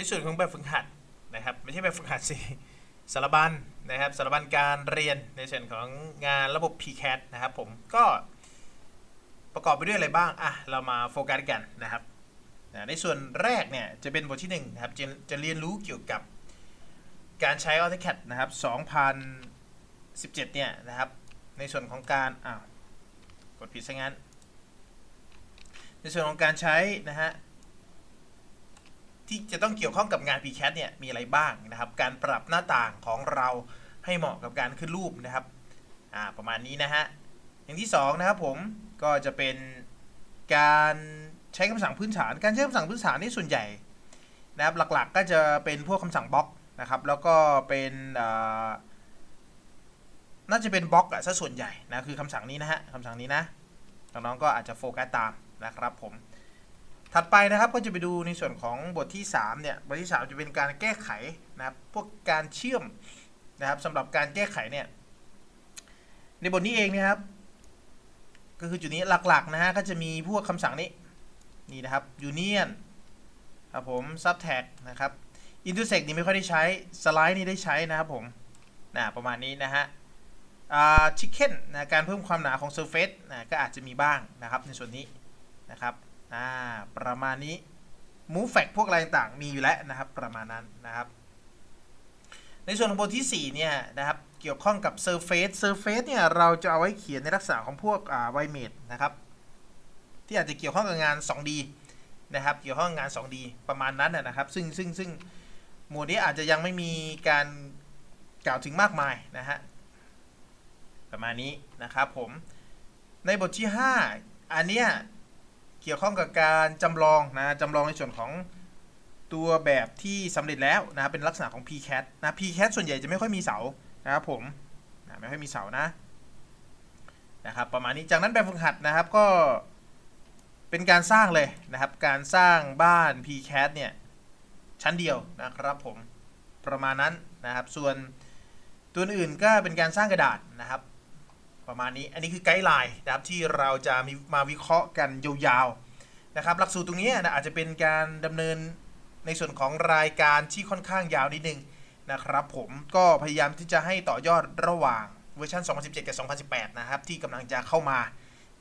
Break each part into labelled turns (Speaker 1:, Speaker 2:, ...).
Speaker 1: ในส่วนของแบบฝึกหัดนะครับไม่ใช่แบบฝึกหัดสิสารบัญนะครับสารบัญการเรียนในส่วนของงานระบบ PCAT นะครับผมก็ประกอบไปด้วยอะไรบ้างอะเรามาโฟกัสกันนะครับในส่วนแรกเนี่ยจะเป็นบทที่1นะครับจะจะเรียนรู้เกี่ยวกับการใช้ AutoCAD นะครับ 2017 เนี่ยนะครับในส่วนของการอ้าวกดผิดซะงั้น ในส่วนของการใช้นะฮะ ที่จะต้องเกี่ยวข้องกับงาน PCAT เนี่ยมีอะไรบ้างนะครับ การปรับหน้าต่างของเราให้เหมาะกับการขึ้นรูปนะครับอ่าประมาณนี้นะฮะอย่างที่สองนะครับผมก็จะเป็นการใช้คำสั่งพื้นฐาน การใช้คำสั่งพื้นฐานนี่ส่วนใหญ่นะครับหลักๆก็จะเป็นพวกคำสั่งบล็อกนะครับแล้วก็เป็นน่าจะเป็นบล็อกอะซะส่วนใหญ่นะคือคำสั่งนี้นะฮะคำสั่งนี้นะน้องๆก็อาจจะโฟกัสตามนะครับผม ถัดไปนะครับก็จะไปดูในส่วนของบทที่3เนี่ยบทที่ 3 จะเป็นการแก้ไขนะครับพวกการเชื่อมนะครับสำหรับการแก้ไขเนี่ยในบทนี้เองนะครับ ก็คือจุดนี้หลักๆนะฮะก็จะมีพวกคำสั่งนี้นี่นะครับ union ครับผม subtract นะครับ intersect นี่ไม่ค่อยได้ใช้ slide นี่ได้ใช้นะครับผมนะประมาณนี้นะฮะอ่า chicken นะการเพิ่มความหนาของ surface นะก็อาจจะมีบ้างนะครับในส่วนนี้นะครับ อ่าประมาณนี้ move fact พวกอะไรต่างมีอยู่แล้วนะครับประมาณนั้นนะครับ ในส่วนของบทที่ 4 เนี่ยนะครับเกี่ยวข้องกับ surface surface เนี่ยเราจะเอาไว้เขียนในลักษณะของพวกอ่า y m a t e นะครับที่อาจจะเกี่ยวข้องกับงาน 2D นะครับเกี่ยวข้องงาน 2D ประมาณนั้นนะนะครับ ซึ่งซึ่งซึ่งหมวดนี้อาจจะยังไม่มีการกล่าวถึงมากมายนะฮะประมาณนี้นะครับผมในบทที่ 5 อันเนี้ย เกี่ยวข้องกับการจำลองนะจำลองในส่วนของตัวแบบที่สำเร็จแล้วนะเป็นลักษณะของ PCAT นะ PCAT ส่วนใหญ่จะไม่ค่อยมีเสานะครับผมนะไม่ค่อยมีเสานะนะครับประมาณนี้จากนั้นแบบฝึกหัดนะครับก็เป็นการสร้างเลยนะครับ การสร้างบ้าน PCAT เนี่ยชั้นเดียวนะครับผมประมาณนั้นนะครับ ส่วนตัวอื่นก็เป็นการสร้างกระดาษนะครับ ประมาณนี้ อันนี้คือไกด์ไลน์นะครับที่เราจะมีมาวิเคราะห์กันยาวๆนะครับ หลักสูตรตรงนี้นะอาจจะเป็นการดำเนินในส่วนของรายการที่ค่อนข้างยาวนิดนึงนะครับ ผมก็พยายามที่จะให้ต่อยอดระหว่างเวอร์ชัน2017 กับ 2018 นะครับ ที่กำลังจะเข้ามา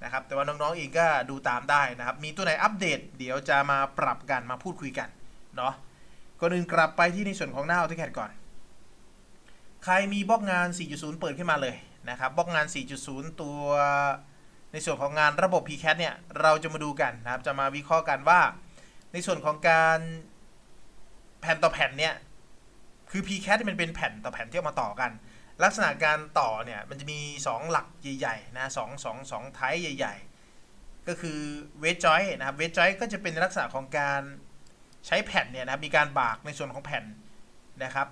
Speaker 1: นะครับ แต่ว่าน้องๆเองก็ดูตามได้นะครับ มีตัวไหนอัปเดต เดี๋ยวจะมาปรับกันมาพูดคุยกันเนาะก่อนอื่นกลับไปที่ในส่วนของหน้า AutoCAD ก่อน ใครมีบล็อกงาน 4.0 เปิดขึ้นมาเลย นะครับบล็อกงาน 4.0 ตัว ในส่วนของงานระบบ PCAT เนี่ย เราจะมาดูกันนะครับ จะมาวิเคราะห์กันว่า ในส่วนของการแผ่นต่อแผ่นเนี่ย คือ PCAT ที่มันเป็นแผ่นต่อแผ่นที่เอามาต่อกัน ลักษณะการต่อเนี่ย มันจะมี 2 หลักใหญ่ๆนะสองสองสองไทป์ใหญ่ ๆ ก็คือเวทจอยนะครับเวทจอยก็จะเป็นลักษณะของการใช้แผ่นเนี่ยนะครับมีการบากในส่วนของแผ่นนะครับ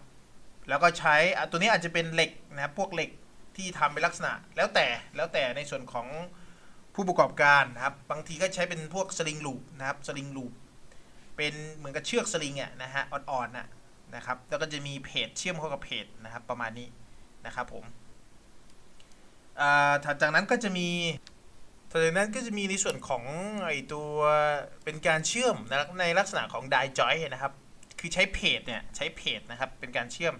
Speaker 1: แล้วก็ใช้ตัวนี้อาจจะเป็นเหล็กนะครับพวกเหล็ก ที่ทำเป็นลักษณะ แล้วแต่แล้วแต่ในส่วนของผู้ประกอบการนะครับ บางทีก็ใช้เป็นพวกสลิงลูปนะครับสลิงลูปเป็นเหมือนกับเชือกสลิงอะนะฮะอ่อนๆน่ะนะครับแล้วก็จะมีเพจเชื่อมเข้ากับเพจนะครับประมาณนี้นะครับผมอ่าถัดจากนั้นก็จะมีถัดจากนั้นก็จะมีในส่วนของไอตัวเป็นการเชื่อมในลักษณะของไดจอยนะครับ คือใช้เพจเนี่ยใช้เพจนะครับเป็นการเชื่อม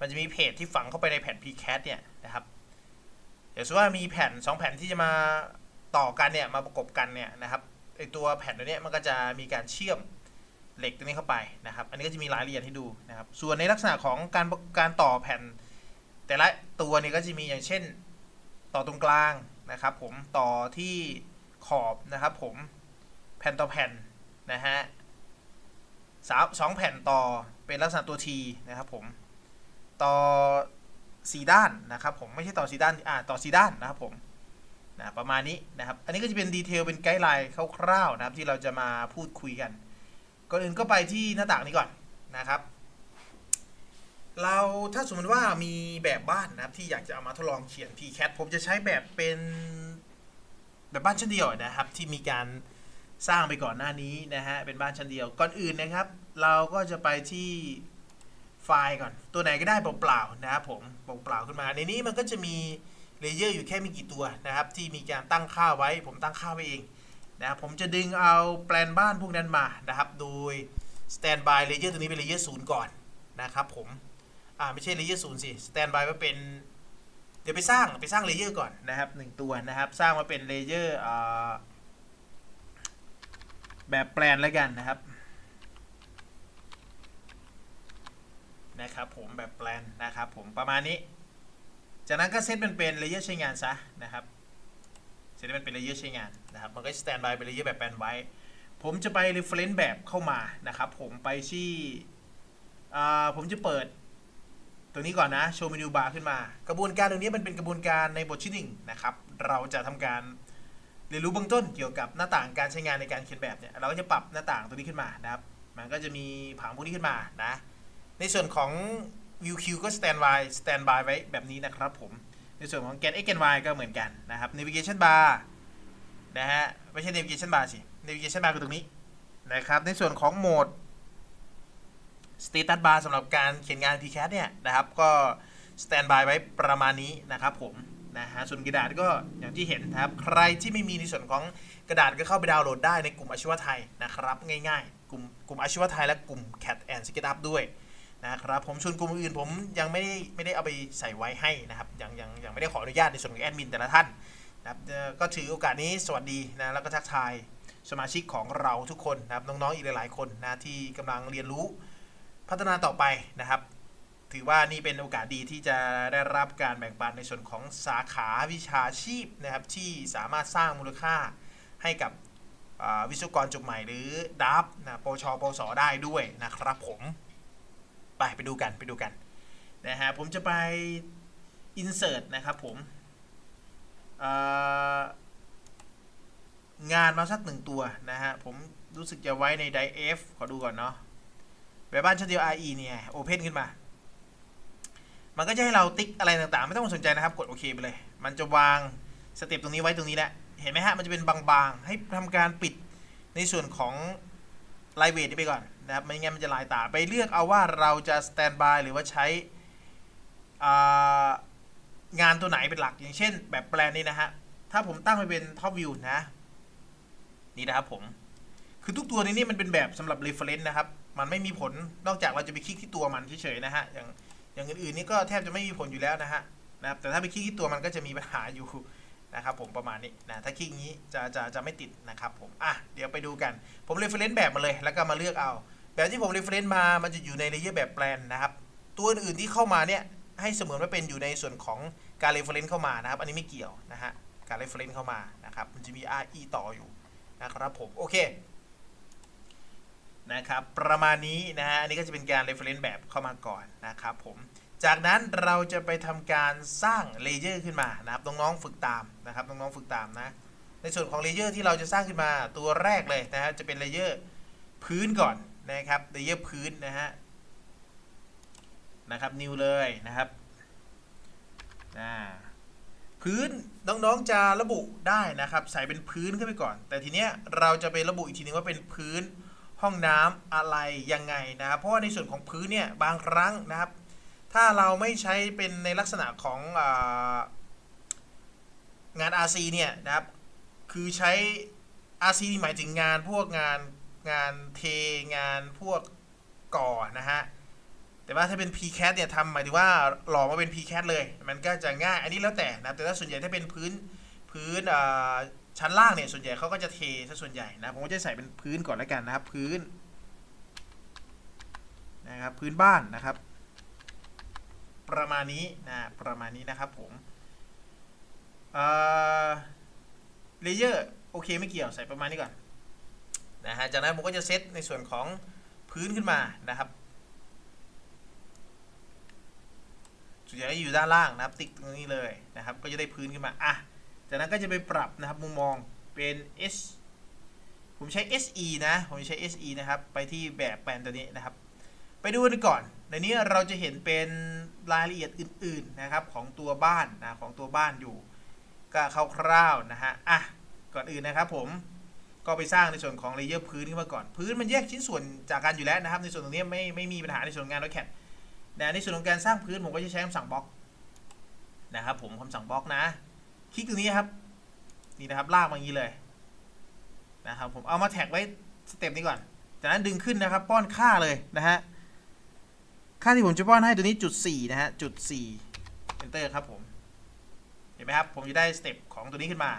Speaker 1: มันจะมีเพจที่ฝังเข้าไปในแผ่น PCAT เนี่ยนะครับ เดี๋ยวสมมติว่ามีแผ่น 2 แผ่นที่จะมาต่อกันเนี่ยมาประกบกันเนี่ยนะครับไอตัวแผ่นตัวเนี้ยมันก็จะมีการเชื่อมเหล็กตัวนี้เข้าไปนะครับ อันนี้ก็จะมีรายละเอียดให้ดูนะครับ ส่วนในลักษณะของการการต่อแผ่น แต่ละตัวเนี่ยก็จะมีอย่างเช่น ต่อตรงกลางนะครับผมต่อที่ขอบนะครับผมแผ่นต่อแผ่นนะฮะสามสองแผ่นต่อเป็นลักษณะตัว T นะครับผมต่อ สีด้านนะครับผมไม่ใช่ต่อสีด้านอ่าต่อสีด้านนะครับผมนะประมาณนี้นะครับ อันนี้ก็จะเป็นดีเทลเป็นไกด์ไลน์คร่าวๆนะครับที่เราจะมาพูดคุยกันก่อนอื่นก็ไปที่หน้าต่างนี้ก่อนนะครับ เราถ้าสมมติว่ามีแบบบ้านนะครับที่อยากจะเอามาทดลองเขียน PCAT ผมจะใช้แบบเป็นแบบบ้านชั้นเดียวนะครับ ที่มีการสร้างไปก่อนหน้านี้นะฮะเป็นบ้านชั้นเดียวก่อนอื่นนะครับ เราก็จะไปที่ ไฟล์ก่อน ตัวไหนก็ได้เปล่าๆนะครับผมเปล่าๆขึ้นมา ในนี้มันก็จะมีเลเยอร์อยู่แค่ไม่กี่ตัวนะครับ ที่มีการตั้งค่าไว้ ผมตั้งค่าไว้เองนะครับผมจะดึงเอาแปลนบ้านพวกนั้นมานะครับ โดย standby layer ตัวนี้เป็น layer ศูนย์ก่อนนะครับผม อ่าไม่ใช่ layer ศูนย์สิ standby ว่าเป็น เดี๋ยวไปสร้างไปสร้าง layer ก่อนนะครับหนึ่งตัวนะครับ สร้างมาเป็น layer อ่าแบบแปลนแล้วกันนะครับ นะครับผมแบบแปลนนะครับผมประมาณนี้ จากนั้นก็เซตมันเป็น layer ใช้งานซะนะครับเซตมันเป็น layer ใช้งานนะครับมันก็ standby เป็น layer แบบแปลนไว้ ผมจะไป reference แบบเข้ามานะครับผมไปที่อ่าผมจะเปิดตรงนี้ก่อนนะโชว์เมนูบาร์ขึ้นมา กระบวนการตรงนี้มันเป็นกระบวนการในบทที่หนึ่งนะครับเราจะทำการเรียนรู้เบื้องต้นเกี่ยวกับหน้าต่างการใช้งานในการเขียนแบบเนี่ยเราก็จะปรับหน้าต่างตัวนี้ขึ้นมานะครับ มันก็จะมีผังพวกนี้ขึ้นมานะ ในส่วนของ view q ก็ standby standby ไว้แบบนี้นะครับผมในส่วนของ get x get y ก็เหมือนกันนะครับ navigation bar นะฮะไม่ใช่ navigation bar สิ navigation bar คือตรงนี้นะครับ ในส่วนของโหมด status bar สำหรับการเขียนงาน pcat เนี่ยนะครับ ก็ standby ไว้ประมาณนี้นะครับผมนะฮะส่วนกระดาษก็อย่างที่เห็นนะครับ ใครที่ไม่มีในส่วนของกระดาษก็เข้าไปดาวน์โหลดได้ในกลุ่มอาชีวะไทยนะครับ ง่ายๆ กลุ่มกลุ่มอาชีวะไทยและกลุ่ม cat and s k e t u p ด้วย นะครับผมส่วนกลุ่มอื่นผมยังไม่ได้ไม่ได้เอาไปใส่ไว้ให้นะครับยังยังยังไม่ได้ขออนุญาตในส่วนของแอดมินแต่ละท่านนะครับก็ถือโอกาสนี้สวัสดีนะแล้วก็ทักทายสมาชิกของเราทุกคนนะครับน้องๆอีกหลายๆคนนะที่กำลังเรียนรู้พัฒนาต่อไปนะครับ ถือว่านี่เป็นโอกาสดีที่จะได้รับการแบ่งปันในส่วนของสาขาวิชาชีพนะครับที่สามารถสร้างมูลค่าให้กับวิศวกรจบใหม่หรือดับนะปชปสได้ด้วยนะครับผม ไปไปดูกันไปดูกันนะฮะผมจะไป insert นะครับผมงานมาสักหนึ่งตัวนะฮะ ผมรู้สึกจะไว้ใน d i f ขอดูก่อนเนาะแบบบ้านชั้นเดียว RE เนี่ยโอเพนขึ้นมา มันก็จะให้เราติ๊กอะไรต่างๆ ไม่ต้องสนใจนะครับ กดโอเคไปเลย มันจะวางสเต็ปตรงนี้ไว้ตรงนี้แหละ เห็นไหมฮะ มันจะเป็นบางๆ ให้ทำการปิดในส่วนของไลเวทนี้ไปก่อน นะครับไม่งั้นมันจะลายตาไปเลือกเอาว่าเราจะสแตนบายหรือว่าใช้งานตัวไหนเป็นหลักอย่างเช่น แบบแปลนนี้นะฮะ ถ้าผมตั้งไปเป็นท็อปวิวนะ นี่นะครับผม คือทุกตัวในนี้มันเป็นแบบสำหรับ reference นะครับ มันไม่มีผลนอกจากเราจะไปคลิกที่ตัวมันเฉยๆนะฮะ อย่างอย่างอื่นๆนี่ก็แทบจะไม่มีผลอยู่แล้วนะฮะนะครับแต่ถ้าไปคลิกที่ตัวมันก็จะมีปัญหาอยู่นะครับผมประมาณนี้นะถ้าคลิกนี้จะจะจะไม่ติดนะครับผมอะเดี๋ยวไปดูกัน ผม reference แบบมาเลย แล้วก็มาเลือกเอา แบบที่ผม reference มา มันจะอยู่ใน layer แบบแปลนนะครับ ตัวอื่นที่เข้ามาเนี่ยให้เสมือนว่าเป็นอยู่ในส่วนของการ reference เข้ามานะครับ อันนี้ไม่เกี่ยวนะฮะ การ reference เข้ามานะครับ มันจะมี RE ต่ออยู่นะครับผม โอเค นะครับ ประมาณนี้นะฮะ อันนี้ก็จะเป็นการ reference แบบเข้ามาก่อนนะครับผม จากนั้นเราจะไปทำการสร้างเลเยอร์ขึ้นมานะครับน้องๆฝึกตามนะครับน้องๆฝึกตามนะ ในส่วนของเลเยอร์ที่เราจะสร้างขึ้นมาตัวแรกเลยนะฮะจะเป็นเลเยอร์พื้นก่อน นะครับเลเยอร์พื้นนะฮะนะครับ new เลยนะครับอ่าพื้นน้องๆจะระบุได้นะครับ ใส่เป็นพื้นขึ้นไปก่อน แต่ทีเนี้ยเราจะไประบุอีกทีนึงว่าเป็นพื้นห้องน้ำอะไรยังไงนะครับ เพราะว่าในส่วนของพื้นเนี่ยบางครั้งนะครับ ถ้าเราไม่ใช้เป็นในลักษณะของอางาน RC เนี่ยนะครับ คือใช้ RC นี่หมายถึงงานพวกงาน งานเทงานพวกก่อนะฮะ แต่ว่าถ้าเป็น PCAT เนี่ยทำหมายถึงว่าหล่อมาเป็น PCAT เลย มันก็จะง่าย อันนี้แล้วแต่นะ แต่ถ้าส่วนใหญ่ถ้าเป็นพื้นพื้นชั้นล่างเนี่ยส่วนใหญ่เขาก็จะเทซะส่วนใหญ่นะ ผมก็จะใส่เป็นพื้นก่อนแล้วกันนะครับ พื้นนะครับพื้นบ้านนะครับ ประมาณนี้นะประมาณนี้นะครับผมเลเยอร์โอเคไม่เกี่ยวใส่ประมาณนี้ก่อน นะฮะ จากนั้นผมก็จะเซตในส่วนของพื้นขึ้นมานะครับส่วนใหญ่ก็อยู่ด้านล่างนะครับ ติ๊กตรงนี้เลยนะครับ ก็จะได้พื้นขึ้นมา อะ จากนั้นก็จะไปปรับนะครับมุมมองเป็น S ผมใช้ SE นะ ผมใช้ SE นะครับ ไปที่แบบแปลนตัวนี้นะครับ ไปดูกันก่อน ในนี้เราจะเห็นเป็นรายละเอียดอื่น ๆนะครับของตัวบ้านนะของตัวบ้านอยู่ ก็คร่าวๆนะฮะ อะ ก่อนอื่นนะครับผม ก็ไปสร้างในส่วนของเลเยอร์พื้นขึ้นมาก่อน พื้นมันแยกชิ้นส่วนจากกันอยู่แล้วนะครับ ในส่วนตรงนี้ไม่ไม่มีปัญหาในส่วนงานรถแคทนะในส่วนของการสร้างพื้นผมก็จะใช้คำสั่งบล็อกนะครับผมคำสั่งบล็อกนะ คลิกตรงนี้ครับ นี่นะครับลากมาอย่างนี้เลยนะครับผมเอามาแท็กไว้สเต็ปนี้ก่อน จากนั้นดึงขึ้นนะครับ ป้อนค่าเลยนะฮะ ค่าที่ผมจะป้อนให้ตัวนี้จุด4นะฮะจุด4 enter ครับผม เห็นไหมครับ ผมจะได้สเต็ปของตัวนี้ขึ้นมา